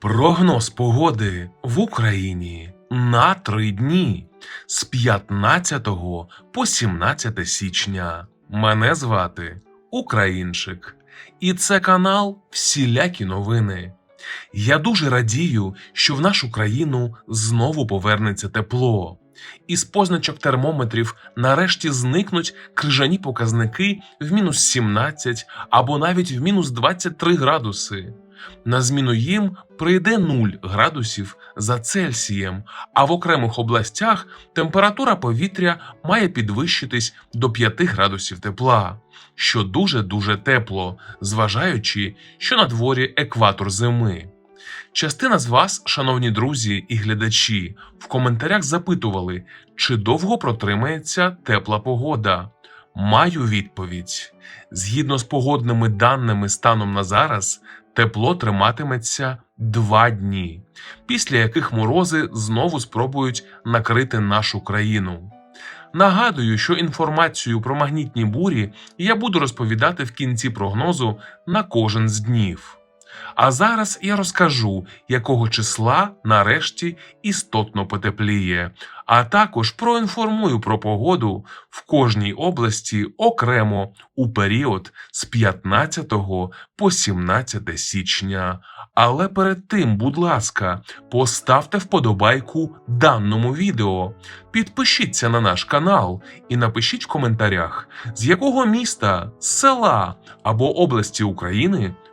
Прогноз погоди в Україні на три дні з 15 по 17 січня. Мене звати Українчик, і це канал Всілякі новини. Я дуже радію, що в нашу країну знову повернеться тепло. Із позначок термометрів нарешті зникнуть крижані показники в мінус 17 або навіть в мінус 23 градуси. На зміну їм прийде 0 градусів за Цельсієм, а в окремих областях температура повітря має підвищитись до 5 градусів тепла, що дуже-дуже тепло, зважаючи, що на дворі екватор зими. Частина з вас, шановні друзі і глядачі, в коментарях запитували, чи довго протримається тепла погода. Маю відповідь. Згідно з погодними даними станом на зараз, тепло триматиметься два дні, після яких морози знову спробують накрити нашу країну. Нагадую, що інформацію про магнітні бурі я буду розповідати в кінці прогнозу на кожен з днів. А зараз я розкажу, якого числа нарешті істотно потепліє, а також проінформую про погоду в кожній області окремо у період з 15 по 17 січня. Але перед тим, будь ласка, поставте вподобайку даному відео, підпишіться на наш канал і напишіть в коментарях, з якого міста, села або області України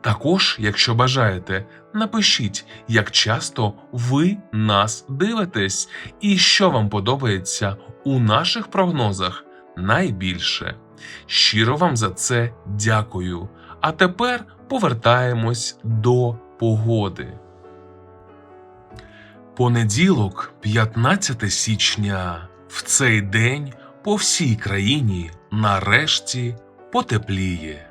Також, якщо бажаєте, напишіть, як часто ви нас дивитесь і що вам подобається у наших прогнозах найбільше. Щиро вам за це дякую. А тепер повертаємось до погоди. Понеділок, 15 січня. В цей день по всій країні нарешті потепліє.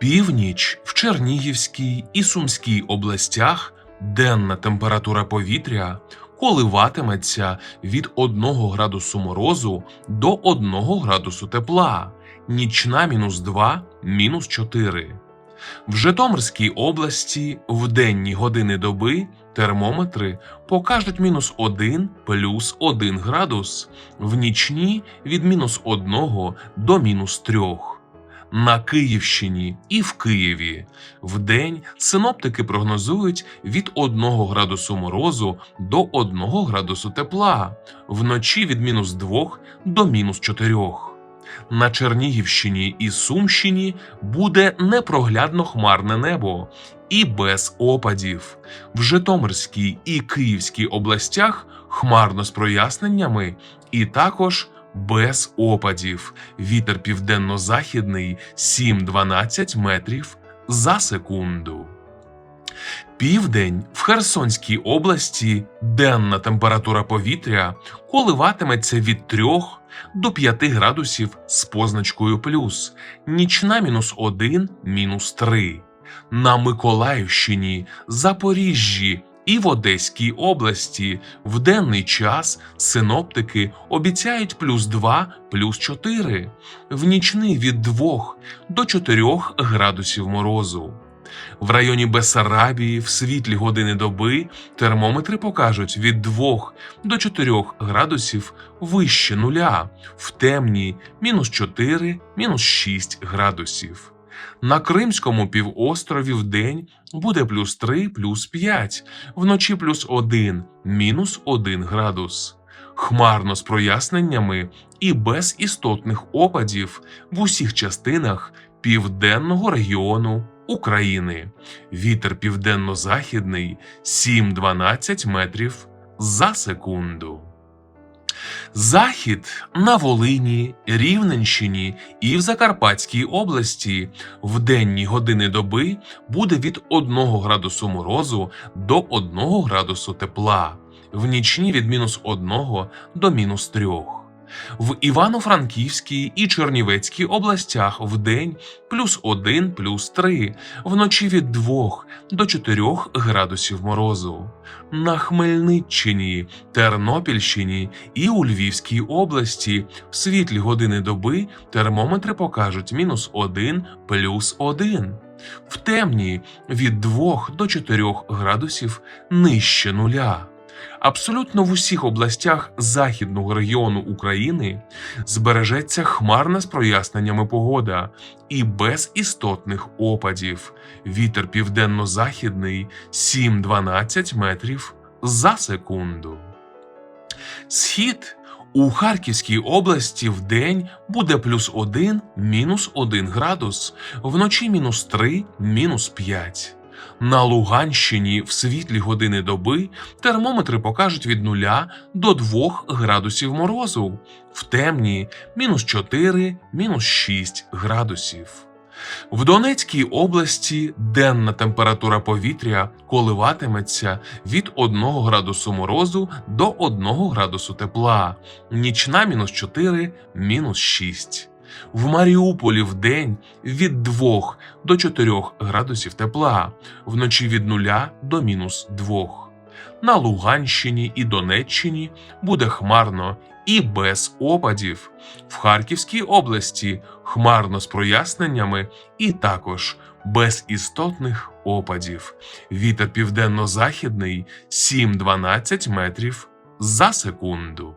Північ в Чернігівській і Сумській областях денна температура повітря коливатиметься від 1 градусу морозу до 1 градусу тепла, нічна мінус 2, мінус 4. В Житомирській області в денні години доби термометри покажуть мінус 1 плюс 1 градус, в нічні від мінус 1 до мінус 3. На Київщині і в Києві вдень синоптики прогнозують від 1 градусу морозу до 1 градусу тепла, вночі від мінус 2 до мінус 4. На Чернігівщині і Сумщині буде непроглядно хмарне небо і без опадів. В Житомирській і Київській областях хмарно з проясненнями, і також без опадів. Вітер південно-західний 7-12 метрів за секунду. Південь в Херсонській області денна температура повітря коливатиметься від 3 до 5 градусів з позначкою плюс, нічна мінус 1, мінус 3. На Миколаївщині, Запоріжжі і в Одеській області в денний час синоптики обіцяють плюс 2, плюс 4, в нічний від 2 до 4 градусів морозу. В районі Бесарабії в світлі години доби термометри покажуть від 2 до 4 градусів вище нуля, в темні мінус 4, мінус 6 градусів. На Кримському півострові в день буде плюс 3, плюс 5, вночі плюс 1, мінус 1 градус. Хмарно з проясненнями і без істотних опадів в усіх частинах південного регіону України. Вітер південно-західний 7-12 метрів за секунду. Захід на Волині, Рівненщині і в Закарпатській області в денні години доби буде від 1 градусу морозу до 1 градусу тепла, в нічні від мінус 1 до мінус 3. В Івано-Франківській і Чернівецькій областях вдень плюс 1 плюс 3, вночі від 2 до 4 градусів морозу. На Хмельниччині, Тернопільщині і у Львівській області в світлі години доби термометри покажуть мінус 1 плюс 1. В темні від 2 до 4 градусів нижче нуля. Абсолютно в усіх областях західного регіону України збережеться хмарна з проясненнями погода і без істотних опадів. Вітер південно-західний 7-12 метрів за секунду. Схід у Харківській області в день буде плюс 1, мінус 1 градус, вночі мінус 3, мінус 5. На Луганщині в світлі години доби термометри покажуть від 0 до 2 градусів морозу, в темні мінус 4, мінус 6 градусів. В Донецькій області денна температура повітря коливатиметься від 1 градусу морозу до 1 градусу тепла, нічна мінус 4, мінус 6. В Маріуполі в день від 2 до 4 градусів тепла, вночі від 0 до мінус 2. На Луганщині і Донеччині буде хмарно і без опадів. В Харківській області хмарно з проясненнями і також без істотних опадів. Вітер південно-західний 7-12 метрів за секунду.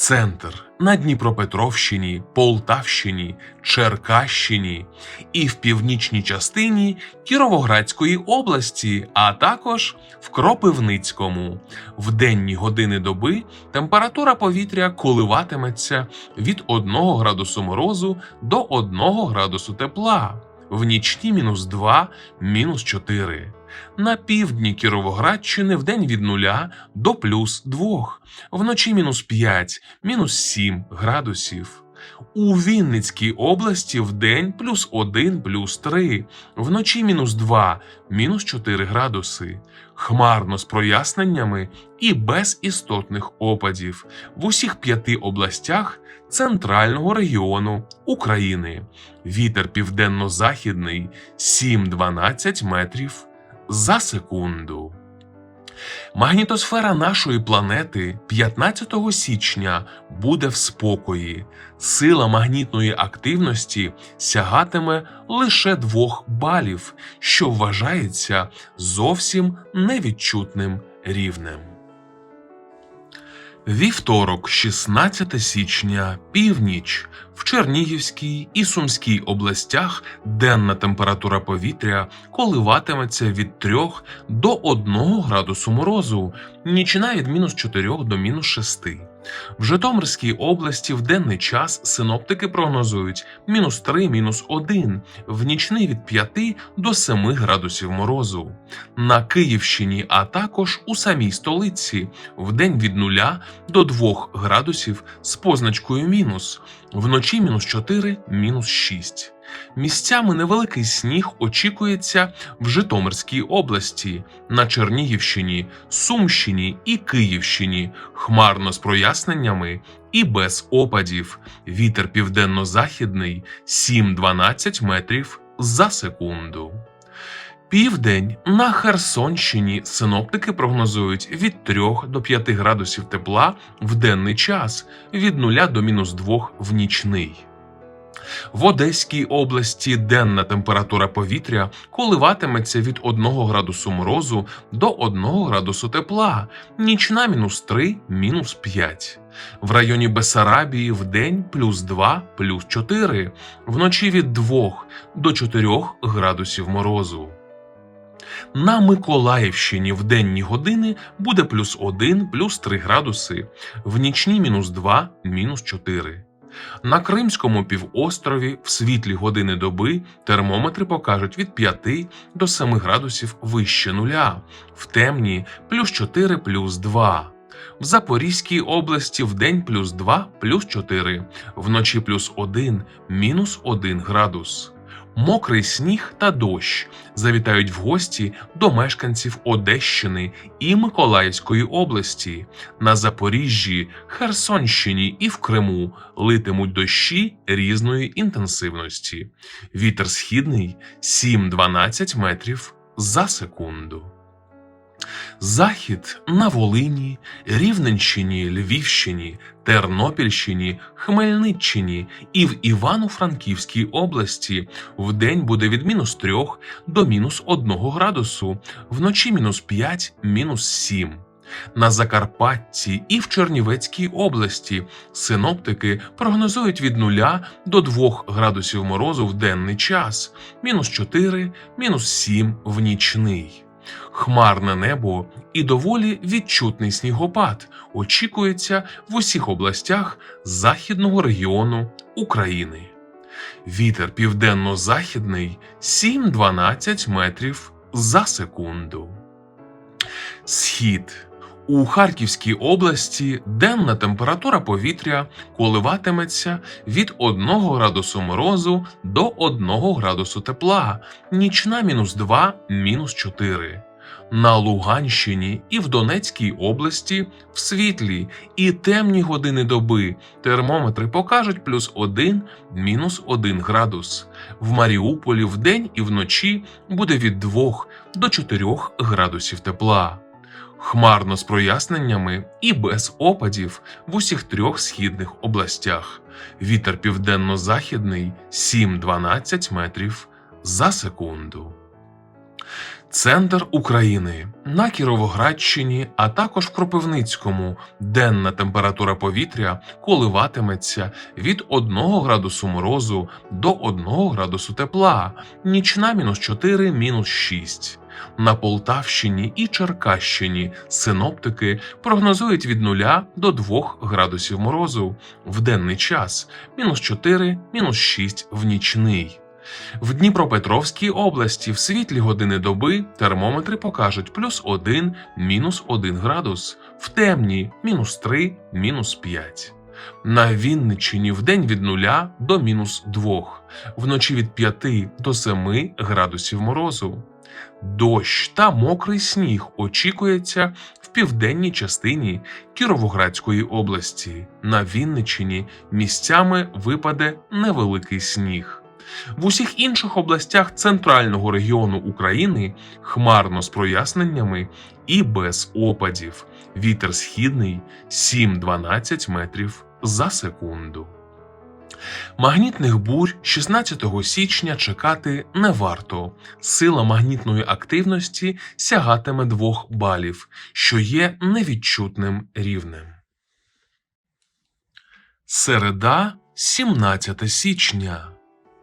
Центр на Дніпропетровщині, Полтавщині, Черкащині і в північній частині Кіровоградської області, а також в Кропивницькому. В денні години доби температура повітря коливатиметься від 1 градусу морозу до 1 градусу тепла, в нічні мінус 2, мінус 4. На півдні Кіровоградщини в день від 0 до плюс 2, вночі мінус 5, мінус 7 градусів. У Вінницькій області в день плюс 1, плюс 3, вночі мінус 2, мінус 4 градуси. Хмарно з проясненнями і без істотних опадів в усіх п'яти областях центрального регіону України. Вітер південно-західний 7-12 метрів за секунду. Магнітосфера нашої планети 15 січня буде в спокої. Сила магнітної активності сягатиме лише 2 балів, що вважається зовсім невідчутним рівнем. Вівторок, 16 січня, північ. Чернігівській і Сумській областях денна температура повітря коливатиметься від 3 до 1 градусу морозу, нічна від мінус 4 до мінус 6. В Житомирській області в денний час синоптики прогнозують мінус 3, мінус 1, в нічний від 5 до 7 градусів морозу. На Київщині, а також у самій столиці в день від 0 до 2 градусів з позначкою мінус, вночі мінус 4, мінус 6. Місцями невеликий сніг очікується в Житомирській області, на Чернігівщині, Сумщині і Київщині, хмарно з проясненнями і без опадів. Вітер південно-західний 7-12 метрів за секунду. Південь на Херсонщині синоптики прогнозують від 3 до 5 градусів тепла в денний час, від 0 до мінус 2 в нічний. В Одеській області денна температура повітря коливатиметься від 1 градусу морозу до 1 градусу тепла, нічна мінус 3, мінус 5. В районі Бесарабії в день плюс 2, плюс 4, вночі від 2 до 4 градусів морозу. На Миколаївщині в денні години буде плюс 1, плюс 3 градуси, в нічні мінус 2, мінус 4. На Кримському півострові в світлі години доби термометри покажуть від 5 до 7 градусів вище нуля, в темні плюс 4 плюс 2. В Запорізькій області в день плюс 2 плюс 4, вночі плюс 1 мінус 1 градус. Мокрий сніг та дощ завітають в гості до мешканців Одещини і Миколаївської області. На Запоріжжі, Херсонщині і в Криму литимуть дощі різної інтенсивності. Вітер східний 7-12 метрів за секунду. Захід на Волині, Рівненщині, Львівщині, Тернопільщині, Хмельниччині і в Івано-Франківській області вдень буде від мінус 3 до мінус 1 градусу, вночі мінус 5, мінус 7. На Закарпатті і в Чернівецькій області синоптики прогнозують від 0 до 2 градусів морозу в денний час, мінус 4, мінус 7 в нічний. Хмарне небо і доволі відчутний снігопад очікується в усіх областях західного регіону України. Вітер південно-західний 7-12 метрів за секунду. Схід у Харківській області денна температура повітря коливатиметься від 1 градусу морозу до 1 градусу тепла, нічна мінус 2, мінус 4. На Луганщині і в Донецькій області в світлі і темні години доби термометри покажуть плюс 1, мінус 1 градус. В Маріуполі вдень і вночі буде від 2 до 4 градусів тепла. Хмарно з проясненнями і без опадів в усіх трьох східних областях. Вітер південно-західний 7-12 метрів за секунду. Центр України на Кіровоградщині, а також в Кропивницькому денна температура повітря коливатиметься від 1 градусу морозу до 1 градусу тепла, нічна мінус 4, мінус 6. На Полтавщині і Черкащині синоптики прогнозують від 0 до 2 градусів морозу в денний час, мінус 4, мінус 6 в нічний. В Дніпропетровській області в світлі години доби термометри покажуть плюс 1, мінус 1 градус, в темні мінус 3, мінус 5. На Вінниччині вдень від 0 до мінус 2, вночі від 5 до 7 градусів морозу. Дощ та мокрий сніг очікується в південній частині Кіровоградської області. На Вінниччині місцями випаде невеликий сніг. В усіх інших областях центрального регіону України хмарно з проясненнями і без опадів. Вітер східний 7-12 метрів за секунду. Магнітних бурь 16 січня чекати не варто. Сила магнітної активності сягатиме 2 балів, що є невідчутним рівнем. Середа, 17 січня.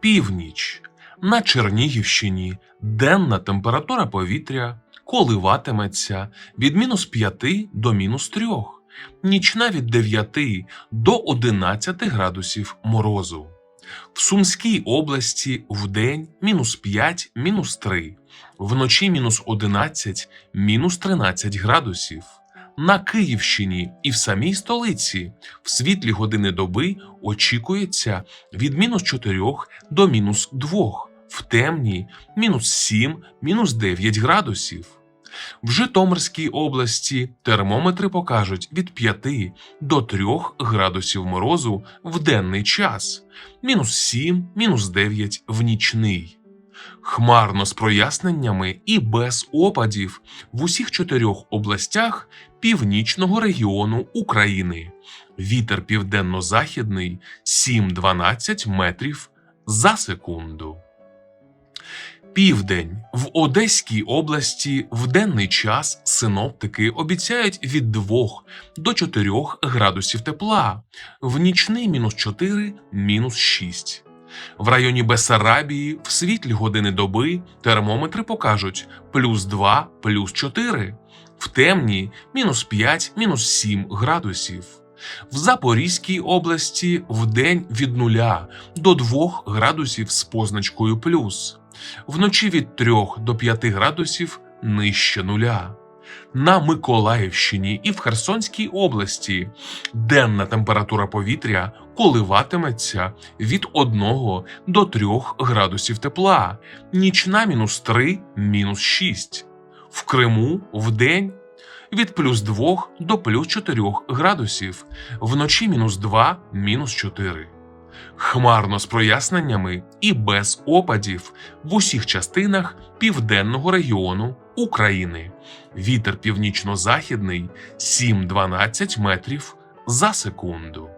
Північ. На Чернігівщині денна температура повітря коливатиметься від мінус 5 до мінус 3, нічна від 9 до 11 градусів морозу. В Сумській області вдень мінус 5, мінус 3, вночі мінус 11, мінус 13 градусів. На Київщині і в самій столиці в світлі години доби очікується від мінус 4 до мінус 2, в темні мінус 7, мінус 9 градусів. В Житомирській області термометри покажуть від 5 до 3 градусів морозу в денний час, мінус 7, мінус 9 в нічний. Хмарно з проясненнями і без опадів в усіх чотирьох областях північного регіону України. Вітер південно-західний 7-12 метрів за секунду. Південь в Одеській області в денний час синоптики обіцяють від 2 до 4 градусів тепла, в нічний мінус 4, мінус 6. В районі Бесарабії в світлі години доби термометри покажуть плюс 2, плюс 4, в темні мінус 5, мінус 7 градусів. В Запорізькій області в день від 0 до 2 градусів з позначкою плюс, вночі від 3 до 5 градусів нижче нуля. На Миколаївщині і в Херсонській області денна температура повітря коливатиметься від 1 до 3 градусів тепла, нічна мінус 3, мінус 6. В Криму вдень від плюс 2 до плюс 4 градусів, вночі мінус 2, мінус 4. Хмарно з проясненнями і без опадів в усіх частинах південного регіону України. Вітер північно-західний 7-12 метрів за секунду.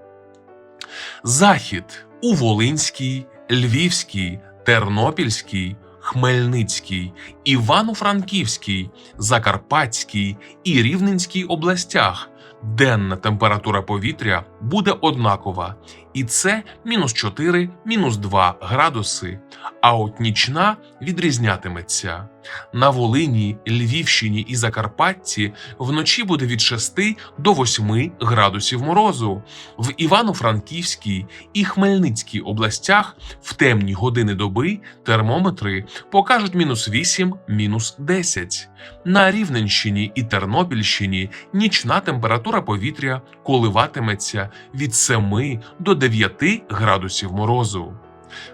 Захід у Волинській, Львівській, Тернопільській, Хмельницькій, Івано-Франківській, Закарпатській і Рівненській областях. Денна температура повітря буде однакова, і це мінус 4, мінус 2 градуси, а от нічна відрізнятиметься. На Волині, Львівщині і Закарпатті вночі буде від 6 до 8 градусів морозу. В Івано-Франківській і Хмельницькій областях в темні години доби термометри покажуть мінус 8, мінус 10. На Рівненщині і Тернопільщині нічна температура повітря коливатиметься від 7 до 9 градусів морозу.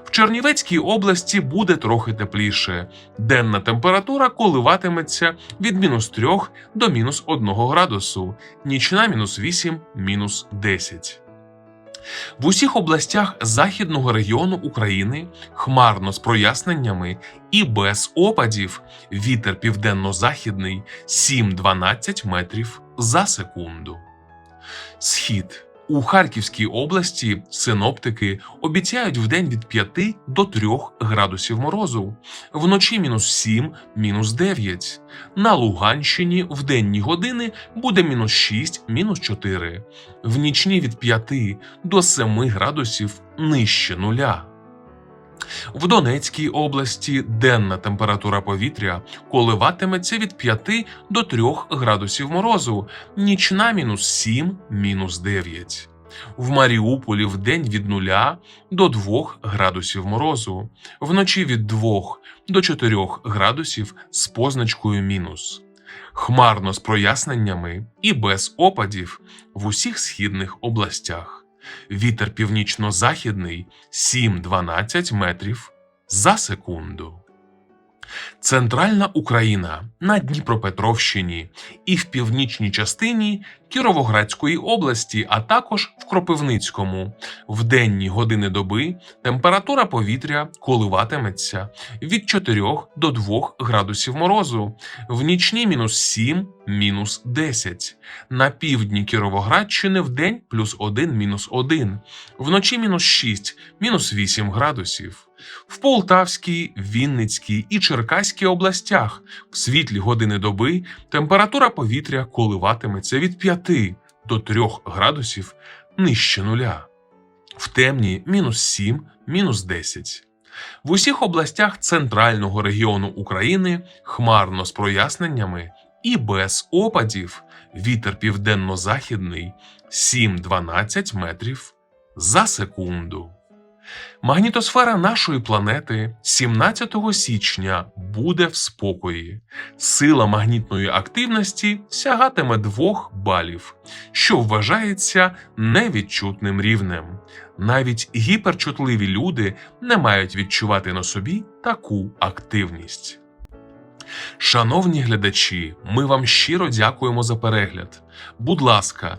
В Чернівецькій області буде трохи тепліше. Денна температура коливатиметься від мінус 3 до мінус 1 градусу, нічна мінус 8, мінус 10. В усіх областях західного регіону України хмарно з проясненнями і без опадів вітер південно-західний 7-12 метрів за секунду. Схід у Харківській області синоптики обіцяють вдень від 5 до 3 градусів морозу, вночі мінус 7, мінус 9. На Луганщині в денні години буде мінус 6, мінус 4, в нічні від 5 до 7 градусів нижче нуля. В Донецькій області денна температура повітря коливатиметься від 5 до 3 градусів морозу, нічна мінус 7, мінус 9. В Маріуполі в день від 0 до 2 градусів морозу, вночі від 2 до 4 градусів з позначкою мінус. Хмарно з проясненнями і без опадів в усіх східних областях. Вітер північно-західний 7-12 метрів за секунду. Центральна Україна на Дніпропетровщині і в північній частині Кіровоградської області, а також в Кропивницькому. В денні години доби температура повітря коливатиметься від 4 до 2 градусів морозу, в нічні мінус 7, мінус 10. На півдні Кіровоградщини в день плюс 1, мінус 1, вночі мінус 6, мінус 8 градусів. В Полтавській, Вінницькій і Черкаській областях в світлі години доби температура повітря коливатиметься від 5 до 3 градусів нижче нуля. В темні мінус 7, мінус 10. В усіх областях центрального регіону України хмарно з проясненнями і без опадів вітер південно-західний 7-12 метрів за секунду. Магнітосфера нашої планети 17 січня буде в спокої. Сила магнітної активності сягатиме 2 балів, що вважається невідчутним рівнем. Навіть гіперчутливі люди не мають відчувати на собі таку активність. Шановні глядачі, ми вам щиро дякуємо за перегляд. Будь ласка,